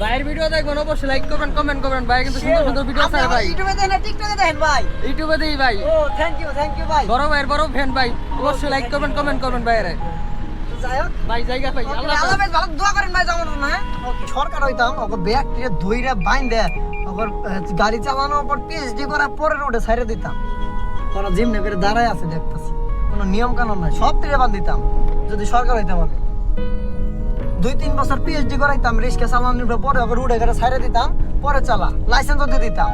ভাইয়ের ভিডিও দেখবেন অবশ্যই লাইক করবেন কমেন্ট করবেন ভাই কিন্তু সুন্দর সুন্দর ভিডিও ছাড়ে ভাই। ইউটিউবে দেখেন না টিকটকে দেখেন ভাই। ইউটিউবে দিই ভাই। ও থ্যাংক ইউ থ্যাংক ইউ ভাই। বড় ভাইয়ের বড় ফ্যান ভাই। অবশ্যই লাইক করবেন কমেন্ট করবেন ভাইয়ের। তো যাই হোক। ভাই জায়গা ভাই Okay, আল্লাহ আল্লাহ ভালো দোয়া করেন ভাই যেমন না হ্যাঁ? সরকার হইতাম ওকে ব্যাগ টিরে ধইরা বাইন দেয় ওকে গাড়ি চালানোর পর পিএইচডি করার পরে রোডে ছাইরে দিতাম। ওরা জিমনে করে দাঁড়ায় আছে দেখতেছি। কোনো নিয়ম কানুন নাই সব টিরে বাদ দিতাম যদি সরকার হইতাম আমি। দুই তিন বছর পিএইচডি করাইতাম, রিস্কে চালানোর পরে ওকে রোডে করে ছাইরে দিতাম, পরে চালা লাইসেন্সও দিয়ে দিতাম।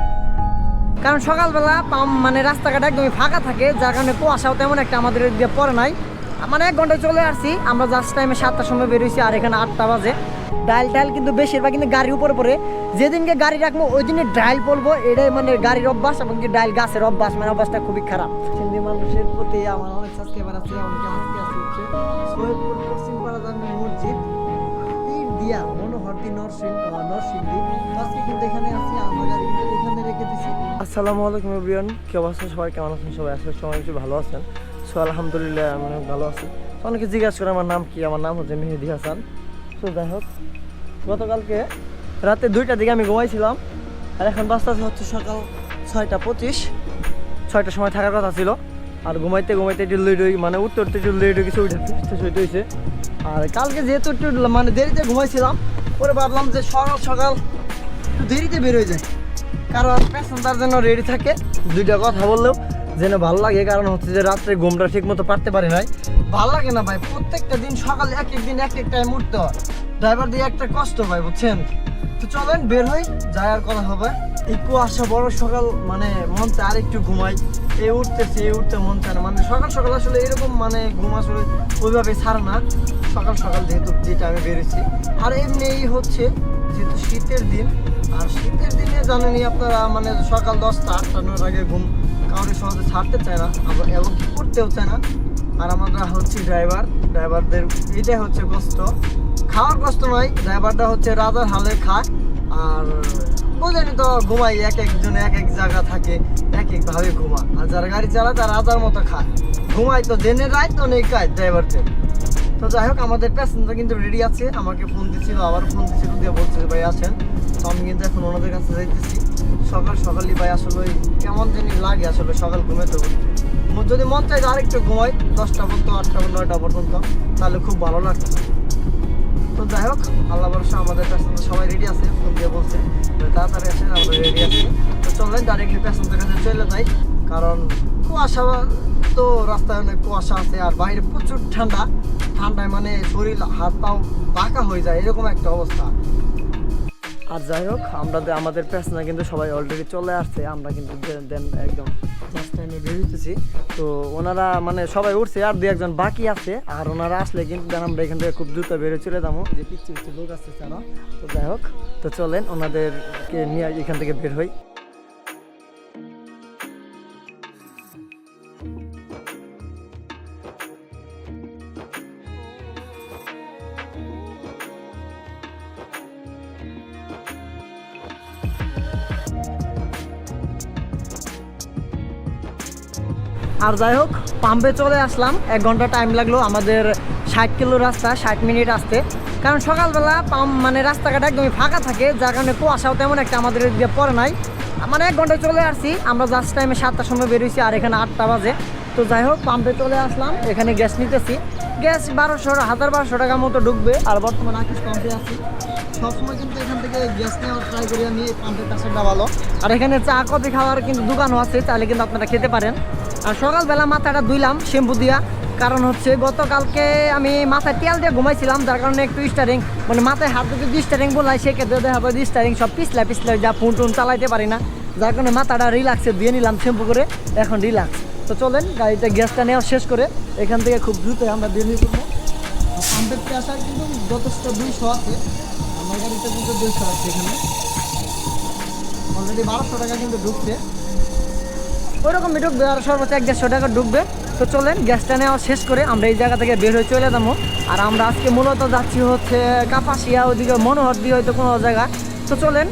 কারণ সকালবেলা মানে রাস্তাঘাট একদমই ফাঁকা থাকে, যার কারণে কুয়াশাও তেমন একটা আমাদের এদিকে পড়ে নাই। মানে এক ঘন্টায় চলে আসছি, আমরা জাস্ট টাইমে সাতটার সময় বেরোইছি আর এখানে আটটা বাজে। ডাইল টাইল কিন্তু বেশিরভাগ কিন্তু গাড়ির উপরে পড়ে। যেদিনকে গাড়ি রাখব ওই দিনে ডাইল পড়ব, এটাই মানে গাড়ির অভ্যাস এবং কি ডাইল গাছের অভ্যাস মানে অভ্যাসটা খুবই খারাপ। মানুষের প্রতি আমার অনেক সাবস্ক্রাইবার আছে অনেকে আজকে আজকে কিন্তু এখানে আছি কিন্তু এখানে রেখে দিছি। আসসালামু আলাইকুম এভরিওয়ান কি অবস্থা? সবাই কেমন আছেন? সবাই আসলে সবাই কিছু ভালো আছেন। সো আলহামদুলিল্লাহ, আমি অনেক ভালো আছি। অনেকে জিজ্ঞাসা করে আমার নাম কি? আমার নাম হচ্ছে মেহেদি হাসান। তো যাই হোক, গতকালকে রাতে দুইটার দিকে আমি ঘুমাইছিলাম। আর এখন বাজতে হচ্ছে সকাল ছয়টা পঁচিশ। ছয়টার সময় থাকার কথা ছিল। আর ঘুমাইতে ঘুমাইতে একটু লেট মানে উঠতে উঠতে একটু গেছে উঠে হয়েছে আর কালকে যেহেতু একটু মানে দেরিতে ঘুমাইছিলাম, পরে ভাবলাম যে সকাল সকাল একটু দেরিতে বেরোয় যায় কারণ প্যাসেঞ্জার যেন রেডি থাকে, দুইটা কথা বললেও যেন ভালো লাগে, কারণ হচ্ছে যে রাত্রে ঘুমটা ঠিক মতো পারতে পারে নাই। ভালো লাগে না ভাই, প্রত্যেকটা দিন সকাল এক এক দিন এক এক টাইম উঠতে হয়। ড্রাইভার দিয়ে একটা কষ্ট ভাই বুঝছেন? তো চলেন বের হই, যাই আর কথা হবে। এই কুয়াশা বড় সকাল মানে মন আর একটু ঘুমাই। এই উঠতেছে এই উঠতে মন চায় না। মানে সকাল সকাল আসলে এরকম মানে ঘুম আসলে ওইভাবে ছাড়ে না। সকাল সকাল যেহেতু যে টাইমে বেরোছি আর এমনি হচ্ছে যেহেতু শীতের দিন, আর শীতের দিনে জানেনই আপনারা মানে সকাল দশটা, আটটা নয় আগে ঘুম কাউরে সহজে ছাড়তে চায় না, আবার এবং করতেও চায় না। আর আমরা হচ্ছে ড্রাইভার ড্রাইভারদের এটাই হচ্ছে কষ্ট। খাওয়ার কষ্ট নয় ড্রাইভারটা হচ্ছে রাজার হালে খায়। আর বোঝেনি তো ঘুমাই, এক একজন এক এক জায়গা থাকে, এক এক ভাবে ঘুমা আর যারা গাড়ি চালায়, তারা রাজার মতো খায়। ঘুমাই তো দিনের রাত, তো নেই কাজ ড্রাইভারদের তো যাই হোক, আমাদের প্যাসেঞ্জার কিন্তু রেডি আছে। আমাকে ফোন দিচ্ছিল আবার ফোন দিচ্ছিল দিয়ে বলছে ভাই, আসেন। তো আমি কিন্তু এখন ওনাদের কাছে যাইতেছি। সকাল সকালই ভাই, আসলে ওই কেমন জানি লাগে আসলে সকাল ঘুমেতে উঠতে ম- যদি মন চাই আরেকটু ঘুমাই, দশটা পর্যন্ত, আটটা নয়টা পর্যন্ত, তাহলে খুব ভালো লাগতো। তো যাই হোক, আল্লাহ ভরসা, আমাদের প্যাসেঞ্জার সবাই রেডি আছে, ফোন দিয়ে বলছে। তাড়াতাড়ি আসেন, আমরা রেডি আছি। তো চলেন ডাইরেক্টলি প্যাসেঞ্জার কাছে চলে যাই। কারণ কুয়াশা তো রাস্তায় অনেক কুয়াশা আছে, আর বাইরে প্রচুর ঠান্ডা। ঠান্ডায় মানে শরীর, হাত পাও বাঁকা হয়ে যায়, এরকম একটা অবস্থা। আর যাই হোক, আমরা আমাদের প্যাসেঞ্জার কিন্তু সবাই অলরেডি চলে আসছে, আমরা কিন্তু দেন একদম ফার্স্ট টাইমে বেরোতেছি তো ওনারা মানে সবাই উঠছে, আর দু একজন বাকি আছে। আর ওনারা আসলে কিন্তু আমরা এখান থেকে খুব দ্রুত বেরো চলে যাব। যে পিচ্ছি পিচ্ছি লোক আসছে তারা তো যাই হোক, তো চলেন, ওনাদেরকে নিয়ে এখান থেকে বের হই। আর যাই হোক, পাম্পে চলে আসলাম। এক ঘণ্টা টাইম লাগল আমাদের ষাট কিলো রাস্তা, ষাট মিনিট আসতে। কারণ সকালবেলা পাম্প মানে রাস্তাঘাট একদমই ফাঁকা থাকে, যার কারণে কুয়াশাও তেমন একটা আমাদের এদিকে পড়ে নাই। মানে এক ঘন্টায় চলে আসছি, আমরা জাস্ট টাইমে সাতটার সময় বেরোইছি আর এখানে আটটা বাজে। তো যাই হোক, পাম্পে চলে আসলাম, এখানে গ্যাস নিতেছি। গ্যাস বারোশো, হাজার বারোশো টাকার মতো ঢুকবে। আর বর্তমানে আকিস পাম্পে আছি। সবসময় কিন্তু এখান থেকে গ্যাস নেওয়ার ট্রাই করি আমি, পাম্পের কাছেটা ভালো আর এখানে চা, কফি খাওয়ার কিন্তু দোকানও আছে তাহলে কিন্তু আপনারা খেতে পারেন। আর সকালবেলা মাথাটা ধুইলাম, শ্যাম্পু দিয়া। কারণ হচ্ছে গতকালকে আমি মাথায় তেল দিয়ে ঘুমাইছিলাম, যার কারণে একটু স্টারিং মানে মাথায় হাত দুটো স্টারিং বলাই, সেক্ষেত্রে দেখা যাবে স্টারিং সব পিছলা পিছলা যা ফোন টোন চালাইতে পারি না। যার কারণে মাথাটা রিল্যাক্সে দিয়ে নিলাম, শ্যাম্পু করে, এখন রিল্যাক্স তো চলেন গাড়িতে গ্যাসটা নেওয়া শেষ করে, এখান থেকে খুব দ্রুত আমরা দিয়ে নিয়ে করব পাম্পের প্রেশার কিন্তু যথেষ্ট দুইশো আছে। আমার কিন্তু দুইশো আছে এখানে। অলরেডি বারোশো টাকা কিন্তু ঢুকছে। ওইরকমই ঢুকবে আর সর্বোচ্চ এক দেড়শো টাকা ঢুকবে। তো চলেন গ্যাসটা নেওয়া শেষ করে আমরা এই জায়গা থেকে বের হয়ে চলে যাব। আর আমরা আজকে মূলত যাচ্ছি হচ্ছে কাপাসিয়া ওইদিকে মনোহর দিয়ে হয়তো কোনো জায়গা। তো চলেন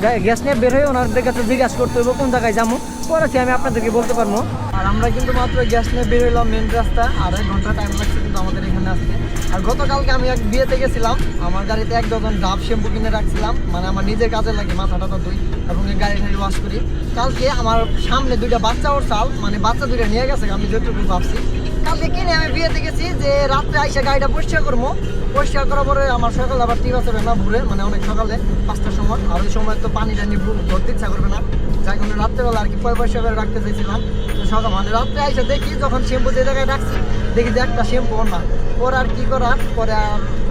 গ্যা- গ্যাস নিয়ে বের হয়ে ওনাদের কাছে জিজ্ঞাসা করতে হবে কোন জায়গায় যাব। পরে আমি আপনাদেরকে বলতে পারব। আর আমরা কিন্তু মাত্র গ্যাস নিয়ে বের হলাম মেন রাস্তা। আর এক ঘণ্টা টাইম লাগছে কিন্তু আমাদের এখানে আসতে। আর গতকালকে আমি এক বিয়েতে গেছিলাম। আমার গাড়িতে এক ডজন ডাব শ্যাম্পু কিনে রাখছিলাম। মানে আমার নিজের কাজে লাগে মাথা টাথা ধুই এবং গাড়ি টাড়ি ওয়াশ করি। কালকে আমার সামনে দুইটা বাচ্চা ওর চাল মানে বাচ্চা দুইটা নিয়ে গেছে, আমি যতটুকু ভাবছি। কালকে কিনে আমি বিয়েতে গেছি যে রাত্রে আইসা গাড়িটা পরিষ্কার করব। পরিষ্কার করার পরে আমার সকালে আবার টিপ আছে না ভুলে মানে অনেক সকালে, পাঁচটার সময়। আর ওই সময় তো পানি টানি ধরতে ইচ্ছা করবে না। যাই কারণে রাত্রেবেলা আর কি পয় পয়সা করে রাখতে চাইছিলাম। তো সকাল মানে রাত্রে আইসা দেখি, যখন শ্যাম্পু যে জায়গায় রাখছি, দেখি যে একটা শ্যাম্পু না ওর আর কি করার পরে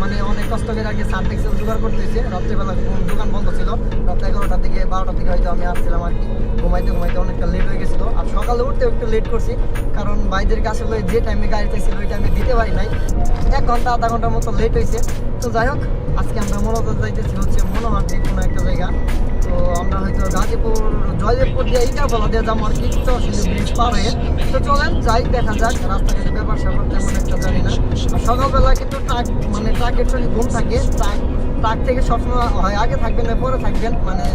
মানে অনেক কষ্ট করে আর কি সার্ফ এক্সেল জোগাড় করতে হয়েছে রাত্রেবেলা দোকান বন্ধ ছিল। রাত এগারোটার দিকে, বারোটার দিকে হয়তো আমি আসছিলাম আর কি। ঘুমাইতে ঘুমাইতে অনেকটা লেট হয়ে গেছিল। আর সকালে উঠতে একটু লেট করছি। কারণ ভাইদের কাছে যে টাইমে গাড়িতে ছিল ওই টাইমে দিতে পারি নাই। এক ঘণ্টা, আধা ঘণ্টার মতো লেট হয়েছে। তো যাই হোক, আজকে আমরা মূলত যাইতেছি হচ্ছে মনোহাটি কোনো একটা জায়গা। তো আমরা হয়তো গাজীপুর, জয়দেবপুর দিয়ে এইটা বলা দিয়ে যাব আর কি চরসিংদী ব্রিজ পার হয়ে তো চলেন, যাই, দেখা যাক, রাস্তাঘাটে ব্যাপার স্যাপার তেমন একটা জানি না। আর সকালবেলা কিন্তু ট্রাক মানে ট্রাকের সঙ্গে ঘুম থাকে। ট্রাক ট্রাক থেকে সবসময় হয়, আগে থাকবেন না, পরে থাকবেন। মানে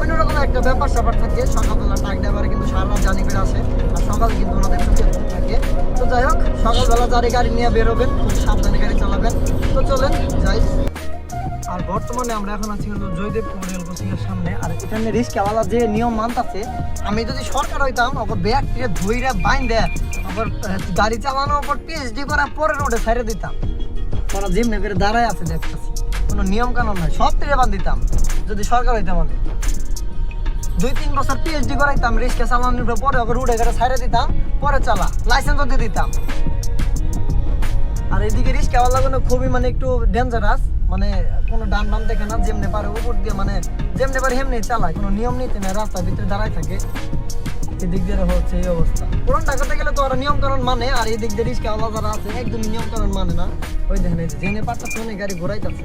অন্যরকম একটা ব্যাপার স্যাপার থাকে। সকালবেলা ট্রাক ড্রাইভার কিন্তু সারা জানি করে আসে, আর সকালে কিন্তু ওনাদের ঘুম থাকে। তো যাই হোক, সকালবেলা যারে গাড়ি নিয়ে বেরোবেন, খুব সাবধানে গাড়ি চালাবেন। তো চলেন, যাই। আর বর্তমানে আমরা এখন আছি জয়দেবপুর রেল সামনে। আর যে নিয়ম মানতাছে, আমি যদি সরকার হইতাম ব্যাগ বাইন দেয় গাড়ি পিএইচডি করা পরে রোডে দিতাম। করে দাঁড়ায় আছে দেখতেছি। কোনো নিয়ম কানুন সব বান দিতাম, যদি সরকার হইতাম আমি দুই তিন বছর পিএইচডি করাইতাম রিস্কা চালানোর পরে রোডে করে দিতাম, পরে চালা লাইসেন্সও দিয়ে দিতাম। আর এদিকে রিস্কাওয়ালা কোনো খুবই মানে একটু ডেঞ্জারাস মানে কোনো ডান বাম দেখে না, যেমনে পারে উপর দিয়ে মানে যেমনে পারে হেমনি চালায়। কোনো নিয়ম নীতি না রাস্তার ভিতরে দাঁড়ায় থাকে। এদিক দিয়ে হচ্ছে এই অবস্থা। পুরান ঢাকাতে গেলে তো ওরা নিয়ম কানুন মানে আর এই দিক দিয়ে আলাদা যারা আছে, একদমই নিয়ম কানুন মানে না। ওই দেখেন জেনে পারটা শুনে গাড়ি ঘোরাইতেছে।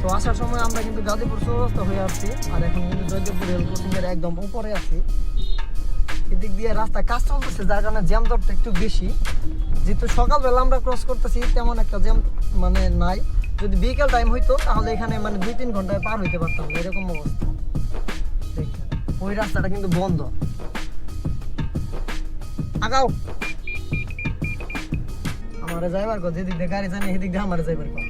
তো আসার সময় আমরা কিন্তু গাজীপুর চৌরাস্তা হয়ে আসছি, আর এখন কিন্তু জয়দেবপুর রেল ক্রসিং এর একদম উপরে আছি। এদিক দিয়ে রাস্তা কাজ চলতেছে, যার কারণে জ্যাম একটু বেশি। যেহেতু সকালবেলা আমরা ক্রস করতেছি, তেমন একটা জ্যাম মানে নাই। যদি বিকেল টাইম হইতো, তাহলে এখানে মানে দুই তিন ঘন্টায় পার হইতে পারতাম এরকম অবস্থা। ওই রাস্তাটা কিন্তু বন্ধ। আগাও। আমারে যাইবার কো যেদিক দিয়ে গাড়ি জানি সেদিক দিয়ে আমারে যাইবার কো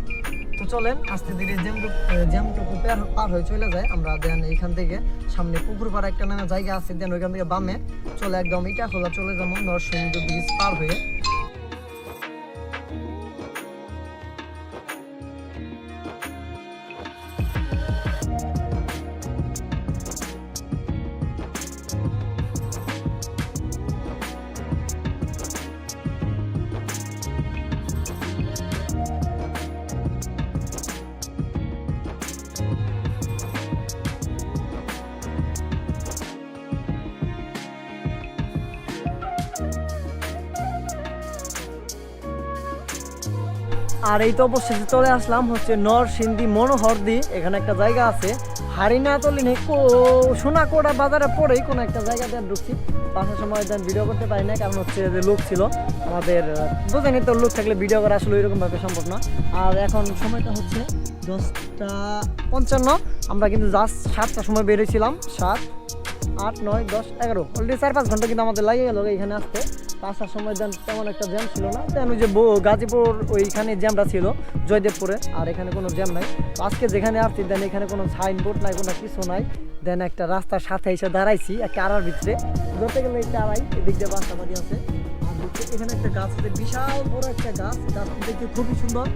তো চলেন, আস্তে ধীরে জ্যামটুকু জ্যামটুকু পার পার হয়ে চলে যায়। আমরা দেন এখান থেকে সামনে পুকুর পাড়া একটা নানা জায়গা আছে দেন ওইখান থেকে বামে চলে একদম ইটা খোলা চলে যাব, নরসিংদী ব্রিজ পার হয়ে। আর এই তো অবশেষে চলে আসলাম হচ্ছে নর নরসিংদী মনোহরদি। এখানে একটা জায়গা আছে। হারিনাতলি নেই কো সোনাকোড়া বাজারে পরেই কোনো একটা জায়গা জায়গাতে ঢুকছি। পাশার সময় দেন ভিডিও করতে পারি না কারণ হচ্ছে যে লোক ছিল। আমাদের বুঝেনি তো লোক থাকলে ভিডিও করা আসলে ওইরকম ভাবে সম্ভব না। আর এখন সময়টা হচ্ছে দশটা পঞ্চান্ন। আমরা কিন্তু জাস্ট সাতটার সময় বেরিয়েছিলাম, সাত আট, নয়, দশ, এগারো। অলরেডি চার, পাঁচ ঘণ্টা কিন্তু আমাদের লাগে গেল, এখানে আসতে। আসার সময় দেন তেমন একটা জ্যাম ছিল না। তেমন যে গাজীপুর ওইখানে জ্যামটা ছিল, জয়দেবপুরে, আর এখানে কোনো জ্যাম নাই। আজকে যেখানে আসছি দেন এখানে কোনো সাইনবোর্ড নাই, কোনো কিছু নাই। দেন একটা রাস্তার সাথে এসে দাঁড়াইছি, একটা আড়ার ভিতরে। ধরতে গেলে এই আড়াই, এদিক দিয়ে বাস্তাবাদি আছে। আর দেখতে এখানে একটা গাছ আছে, বিশাল বড় একটা গাছ গাছটা দেখতে খুবই সুন্দর।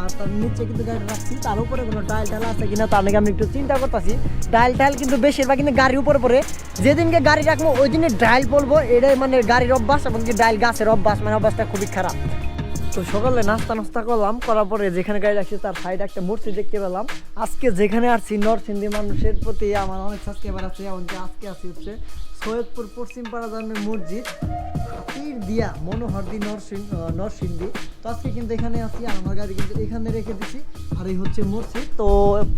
আর তার নিচে কিন্তু গাড়ি রাখছি, তার উপরে কোনো ডাল আছে কিনা তার নাকি আমি একটু চিন্তা করতেছি। ডাল কিন্তু বেশিরভাগ কিন্তু গাড়ির উপরে পড়ে। যেদিনকে গাড়ি রাখব ওই দিনে ডাইল বলব এটাই মানে গাড়ির অভ্যাস, এবং কি ডাইল গাছের অভ্যাস মানে অভ্যাসটা খুবই খারাপ। তো সকালে নাস্তা নাস্তা করলাম, করার পরে যেখানে গাড়ি রাখছি, তার সাইডে একটা মূর্তি দেখতে পেলাম। আজকে যেখানে আসছি নরসিংদী মানুষের প্রতি আমার অনেক সাবস্ক্রাইবার আছে আজকে আসি হচ্ছে সৈয়দপুর পশ্চিম পাড়া জন্মের মসজিদ হাতির দিয়া মনোহরদি নরসিং আহ, নরসিংদী। তো আজকে কিন্তু এখানে আছি আমার গাড়ি কিন্তু এখানে রেখে দিছি আর এই হচ্ছে মসজিদ। তো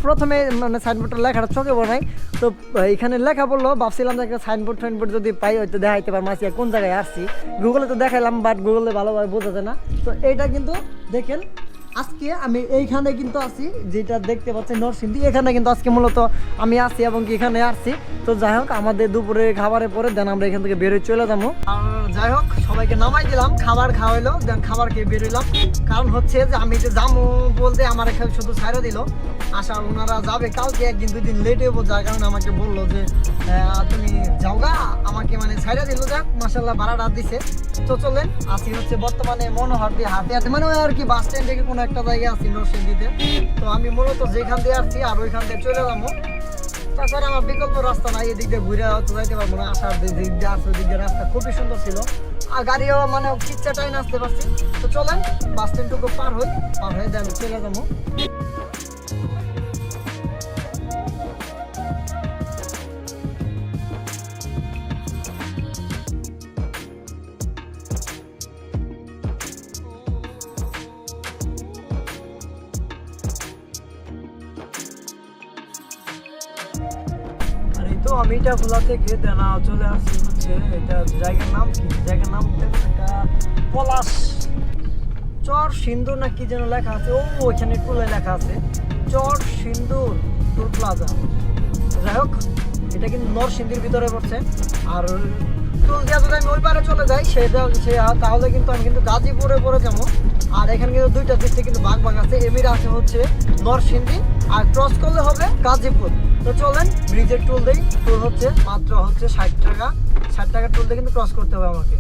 প্রথমে মানে সাইনবোর্ডটা লেখাটা চোখে বনাই তো এখানে লেখা বলল ভাবছিলাম যে একটা সাইনবোর্ড ফাইনবোর্ড যদি পাই হয়তো দেখাইতে পারব মাসিয়া কোন জায়গায় আসছি। গুগলে তো দেখাইলাম বাট গুগলে ভালোভাবে বোঝা যায় না। তো এইটা কিন্তু দেখেন আজকে আমি এইখানে কিন্তু আছি, যেটা দেখতে পাচ্ছেন নরসিংদী, এখানে কিন্তু আজকে মূলত আমি আছি এবং এখানে আসছি। তো যাই হোক, আমাদের দুপুরে খাবারের পরে দেন আমরা এখান থেকে বেরোয় চলে যাব। যাই হোক, সবাইকে নামাই দিলাম, খাবার খাওয়াইলো, দেন খাবার খেয়ে বেরোইলাম। কারণ হচ্ছে যে আমি যে যাব বলতে আমার এখানে শুধু ছাড়ে দিল। আশা ওনারা যাবে কালকে, একদিন, দুই দিন লেট হইব, যার কারণে আমাকে বলল যে তুমি যাও গা আমাকে মানে ছাইড়া দিল, যাক মাসাল্লাহ ভাড়াটা দিছে। তো চলেন আসি হচ্ছে বর্তমানে মনোহর দিয়ে হাতে হাতে মানে ওই আর কি, বাস স্ট্যান্ড থেকে কোনো একটা জায়গায় আছি নরসিংদীতে। তো আমি মূলত যেখান দিয়ে আসছি আর ওইখান দিয়ে চলে যাব। তাছাড়া আমার বিকল্প রাস্তা নাই, এদিক দিয়ে ঘুরে হয়তো যাইতে পারব না। আসার দিক দিয়ে আসছে দিক দিয়ে রাস্তা খুবই সুন্দর ছিল। আর গাড়িও মানে কিচ্ছা টাইম আসতে পারছি। তো চলেন, বাস স্ট্যান্ডটুকু পার হই, পার হয়ে যাব চলে যাব। এই তো আমি এটা থেকে দেনা চলে আসছি হচ্ছে, এটা জায়গার নাম কি? জায়গার নাম একটা পলাশ। চর সিন্দুর না কি যেন লেখা আছে? ও ওইখানে টুলে লেখা আছে, চর সিন্দুর, টুল প্লাজা। যাই হোক, এটা কিন্তু নরসিংদীর ভিতরে পড়ছে। আর টুল দিয়া যদি আমি ওই পারে চলে যাই সেটা সে তাহলে কিন্তু আমি কিন্তু গাজীপুরে পড়ে যাব। আর এখানে কিন্তু দুইটা ডিস্ট্রিক্ট কিন্তু বাঘ ভাগ আছে। এমির আছে হচ্ছে নরসিংদী আর ক্রস করলে হবে গাজীপুর। তো চলেন ব্রিজের টুল দেই। টুল হচ্ছে মাত্র হচ্ছে ষাট টাকা। ষাট টাকা টুল দিয়ে কিন্তু ক্রস করতে হবে আমাকে।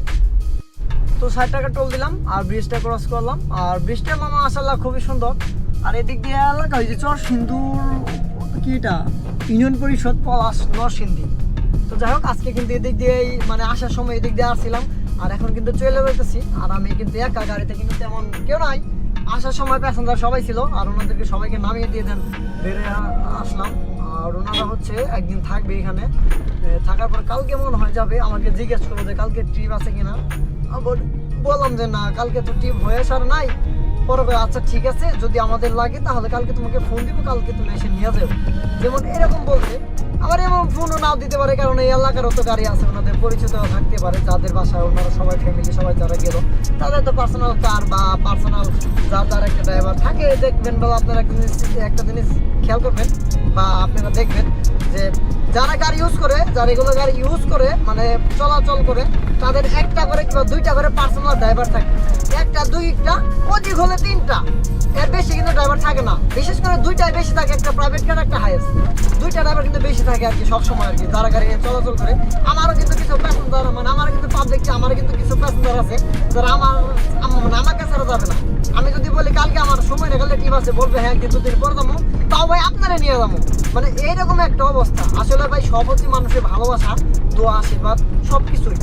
তো ষাট টাকা টোল দিলাম, আর ব্রিজটা ক্রস করলাম। আর ব্রিজটা মামা আসাল্লাহ খুবই সুন্দর। আর এদিক দিয়ে এলাকা যে চর সিন্ধুর কি এটা? ইউনিয়ন পরিষদ পলাশ নরসিংদী তো যাই হোক, আজকে কিন্তু এদিক দিয়েই মানে আসার সময় এদিক দিয়ে আসছিলাম। আর এখন কিন্তু চলে যেতেছি আর আমি কিন্তু একা গাড়িতে কিন্তু তেমন কেউ নাই। আসার সময় প্যাসেঞ্জার সবাই ছিল, আর ওনাদেরকে সবাইকে নামিয়ে দিয়ে দেন। আ- আসলাম। আর ওনারা হচ্ছে একদিন থাকবে এখানে। থাকার পর কালকে মনে হয় যাবে, আমাকে জিজ্ঞেস করব যে কালকে ট্রিপ আছে কিনা। বললাম যে না, কালকে তো ট্রিপ হয়ে আসার নাই। পরে আচ্ছা ঠিক আছে, যদি আমাদের লাগে, তাহলে কালকে তোমাকে ফোন দিব, কালকে তুমি এসে নিয়ে যাও। যেমন এরকম বলছে। আবার এমন ফোনও নাও দিতে পারে, কারণ এই এলাকারও তো গাড়ি আছে, ওনাদের পরিচিত থাকতে পারে, যাদের বাসায় ওনারা সবাই ফ্যামিলি সবাই যারা গেল, তাদের তো পার্সোনাল কার বা পার্সোনাল যার যার একটা ড্রাইভার থাকে, দেখবেন বা আপনারা একটা জিনিস খেয়াল করবেন বা আপনারা দেখবেন যে যারা গাড়ি ইউজ করে, যারা এগুলো গাড়ি ইউজ করে মানে চলাচল করে, তাদের একটা করে কিংবা দুইটা করে পার্সোনাল ড্রাইভার থাকে। একটা দুইটা অধিক হলে তিনটা। এর বেশি কিন্তু ড্রাইভার থাকে না। বিশেষ করে দুইটাই বেশি থাকে, একটা প্রাইভেট কার একটা হাইয়েস্ট দুইটা ড্রাইভার কিন্তু বেশি থাকে আর কি, সবসময় আর কি, যারা গাড়ি চলাচল করে। আমারও কিন্তু কিছু প্যাসেঞ্জার মানে আমার কিন্তু পাবলিক আমারও কিন্তু কিছু প্যাসেঞ্জার আছে, যারা আমার আম- মানে আমাকে ছাড়া যাবে না। আমি যদি বলি কালকে আমার সময় না টিম আছে, বলবে হ্যাঁ কিন্তু দুদিন পরে যাব। তাও ভাই আপনারা নিয়ে যাব। মানে এইরকম একটা অবস্থা। আসলে ভাই সবচেয়ে মানুষের ভালোবাসা, দোয়া, আশীর্বাদ সব কিছুই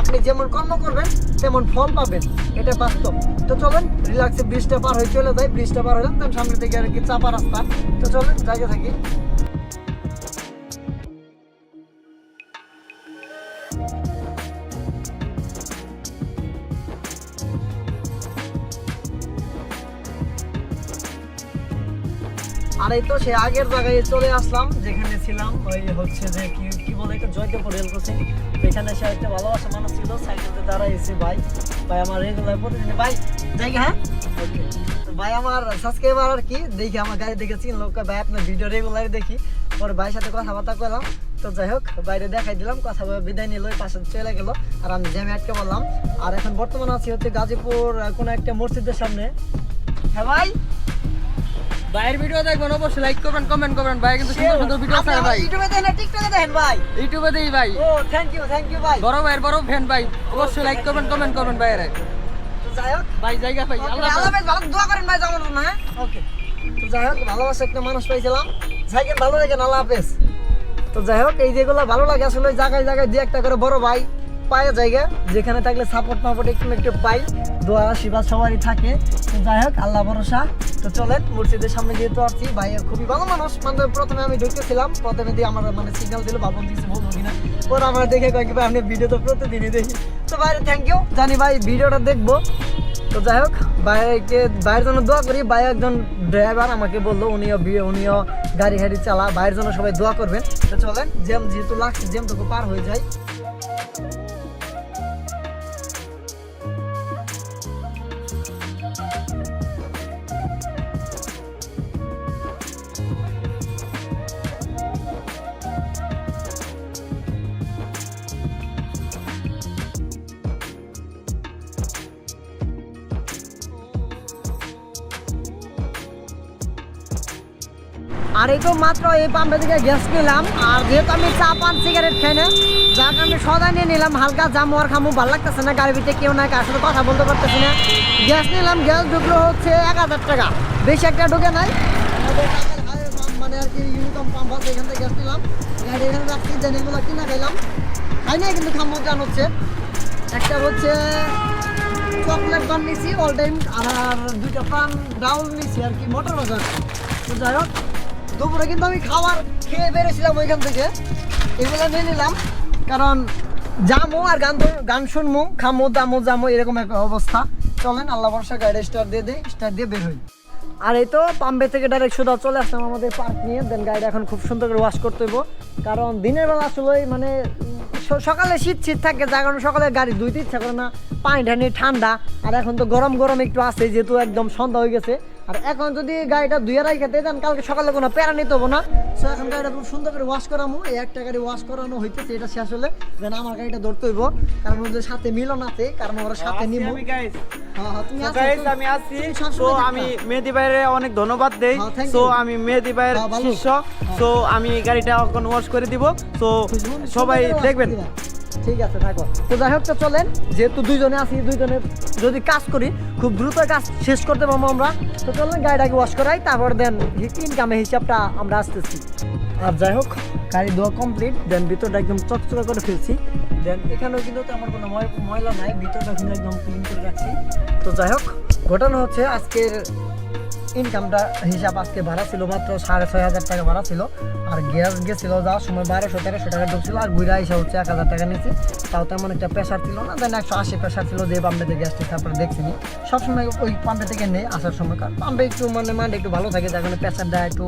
আপনি যেমন কর্ম করবেন, তেমন ফল পাবেন। এটা বাস্তব। তো চলেন রিল্যাক্সে ব্রিজটা পার হয়ে চলে যায় ব্রিজটা পার হয়ে যান সামনে থেকে আর কি চাপা রাস্তা। তো চলেন জায়গা থাকি। আর এই তো সে আগের জায়গায় চলে আসলাম, যেখানে ছিলাম, ওই হচ্ছে যে কি কি বলে এটা জয়দেবপুর রেল ক্রসিং। এখানে সে একটা ভালোবাসা মানুষ ছিল, সাইকেলতে দাঁড়াইছে ভাই। ভাই আমার রেগুলার প্রতিদিন ভাই, জায়গা হ্যাঁ? ভাই আমার সাবস্ক্রাইবার আর কি, দেখি আমার গাড়ি দেখেছি লোক, ভাই আপনার ভিডিও রেগুলার দেখি। পরে ভাইয়ের সাথে কথাবার্তা করলাম। তো যাই হোক বাইরে দেখাই দিলাম, কথা বিদায় নিল পাশে চলে গেল। আর আমি জ্যামে আটকে বললাম আর এখন বর্তমানে আছি হচ্ছে গাজীপুর কোনো একটা মসজিদের সামনে। হ্যাঁ ভাই? ভাইয়ের ভিডিও দেখবেন অবশ্যই লাইক করবেন কমেন্ট করবেন ভাই কিন্তু সুন্দর সুন্দর ভিডিও ছাড়ে ভাই। ইউটিউবে দেখেন না টিকটকে দেখেন ভাই। ইউটিউবে দেই ভাই। ও থ্যাংক ইউ থ্যাংক ইউ ভাই। বড় ভাইয়ের বড় ফ্যান ভাই। অবশ্যই লাইক করবেন কমেন্ট করবেন ভাইয়ের। তো যাই হোক। ভাই জায়গা ভাই আল্লাহ হাফেজ। ভালো দোয়া করেন ভাই না হ্যাঁ? ওকে তো যাই হোক ভালোবাসা একটা মানুষ পাইছিলাম। যাইকেন ভালো লাগেন আল্লাহ হাফেজ। তো যাই হোক এই যেগুলো ভালো লাগে আসলে জায়গায় জায়গায় দিয়ে একটা করে বড় ভাই। পায় জায়গা, যেখানে থাকলে সাপোর্ট মাপোর্ট একটু একটু পাই। দোয়া, আশীর্বাদ সবারই থাকে। তো যাই হোক, আল্লাহ ভরসা। তো চলেন, মসজিদের সামনে যেহেতু আসছি ভাই খুবই ভালো মানুষ। মানে প্রথমে আমি ঢুকেছিলাম, প্রথমে দিয়ে আমার মানে সিগন্যাল দিল ভাবলাম কিছু বলব কিনা। পরে আমার দেখে কয়েক ভাই আপনি ভিডিও তো প্রতিদিনই দেখি। তো ভাই থ্যাংক ইউ জানি ভাই, ভিডিওটা দেখব। তো যাই হোক, ভাইকে, ভাইয়ের জন্য দোয়া করি। ভাই একজন ড্রাইভার আমাকে বলল, উনিও বিয়ে, উনিও গাড়ি হাড়ি চালা। ভাইয়ের জন্য সবাই দোয়া করবেন। তো চলেন, জ্যাম যেহেতু লাগছে জ্যাম তো পার হয়ে যায় আর এই তো মাত্র এই পাম্পে থেকে গ্যাস নিলাম। আর যেহেতু আমি চা পান, সিগারেট খাই না, যার কারণে সদাই নিয়ে নিলাম, হালকা জামু আর খামু, ভালো লাগতেছে না, গাড়ি ভিতরে কেউ নাই কার সাথে কথা বলতে পারতেছি না। গ্যাস নিলাম, গ্যাস ঢুকলো হচ্ছে এক হাজার টাকা। বেশি একটা ঢুকে নাই। মানে আর কি ইউনিকম পাম্প আছে, এখান থেকে গ্যাস নিলাম। গাড়ি এখানে রাখছি, দেন এগুলো কিনা খাইলাম। খাই নাই, কিন্তু খামু, জান হচ্ছে। একটা হচ্ছে চকলেট বান নিছি অল টাইম আর দুইটা পান ডাউল নিছি, আর কি, মোটর বাজার। তো যাই হোক দুপুরে কিন্তু আমি খাবার খেয়ে বেরিয়েছিলাম ওইখান থেকে। এগুলো নিয়ে নিলাম, কারণ যামো আর গান গান শুনমু খামো, দামো, জামো, এরকম একটা অবস্থা। চলেন, আল্লাহ বর্ষা গাড়ি স্টার দিয়ে দেয় স্টার দিয়ে বের হই। আর এই তো পাম্বে থেকে ডাইরেক্ট সোজা চলে আসলাম আমাদের পার্ক নিয়ে দেন গাড়িটা এখন খুব সুন্দর করে ওয়াশ করতে হইব। কারণ দিনের বেলা আসলে মানে সকালে শীত শীত থাকে যার কারণে সকালে গাড়ি ধুইতে ইচ্ছা করে না। পানি ঠানি ঠান্ডা। আর এখন তো গরম গরম একটু আছে যেহেতু একদম সন্ধ্যা হয়ে গেছে। আর এখন যদি গাড়িটা ধুয়ে রাখে দেন কালকে সকালে কোনো প্যারা নিতে হব না। সো এখন গাড়িটা খুব সুন্দর করে ওয়াশ করামো। এই একটা গাড়ি ওয়াশ করানো হইতেছে এটা শেষ হলে দেন আমার গাড়িটা ধরতে হইব। কারণ ওদের সাথে মিলন আছে কারণ ওরা সাথে নিব। আমি হ্যাঁ হ্যাঁ আছো, আমি আছি তো আমি মেহেদি ভাইয়ের অনেক ধন্যবাদ দেই। হ্যাঁ, সো you. আমি মেহেদি ভাইয়ের হ্যাঁ, শিষ্য। সো আমি গাড়িটা এখন ওয়াশ করে দিব। তো সবাই দেখবেন। ঠিক আছে, থাকো। তো যাই হোক, তো চলেন। যেহেতু দুইজনে আছি, দুইজনে যদি কাজ করি, খুব দ্রুত কাজ শেষ করতে পারব আমরা। তো চলেন, গাড়িটাকে ওয়াশ করাই, তারপর দেন ইনকামের হিসাবটা আমরা আসতেছি। আর যাই হোক, গাড়ি ধোয়া কমপ্লিট দেন ভিতরটা একদম চকচকা করে ফেলছি। দেন এখানেও কিন্তু তেমন কোনো ময়- ময়লা নাই, ভিতরটা কিন্তু একদম ক্লিন করে রাখছি। তো যাই হোক, ঘটনা হচ্ছে আজকের ইনকামটা হিসাব আজকে ভাড়া ছিল মাত্র সাড়ে ছয় হাজার টাকা ভাড়া ছিল। আর গ্যাস গেছিল যাওয়ার সময় বারোশো, তেরোশো টাকা ঢুকছিল আর ঘুরে এসে হচ্ছে এক হাজার টাকা নিয়েছি তাও তেমন একটা প্রেশার ছিল না দেন একশো আশি প্রেশার ছিল যে পাম্পে থেকে গ্যাসটি তারপরে দেখছিনি সবসময় ওই পাম্পে থেকে নেই আসার সময়, কারণ পাম্পে একটু মানে মান্ড একটু ভালো থাকে, যার কারণে প্রেশারটা একটু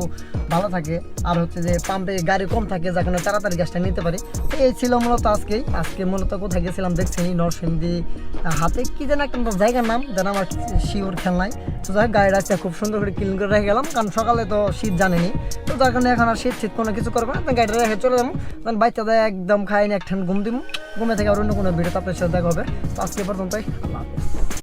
ভালো থাকে। আর হচ্ছে যে পাম্পে গাড়ি কম থাকে, যার কারণে তাড়াতাড়ি গ্যাসটা নিতে পারি। এই ছিল মূলত আজকেই। আজকে মূলত কোথায় গেছিলাম দেখছিনি নরসিংদী হাতে। কি যেন একটা জায়গার নাম, যেন আমার শিওর খেয়াল নাই। তো যাই গাড়িটা আজকে খুব সুন্দর করে ক্লিন করে রেখে গেলাম, কারণ সকালে তো শীত জানেনি। তো যার কারণে এখন আর শীত শীত কোনো কিছু করবে না। গাড়িটা রেখে চলে যাব। তখন বাচ্চাদের একদম খাইনি একঠান ঘুম দিব ঘুমে থেকে আর অন্য কোনো ভিডিও আপনার সাথে দেখা হবে। তো আজকে পর্যন্তই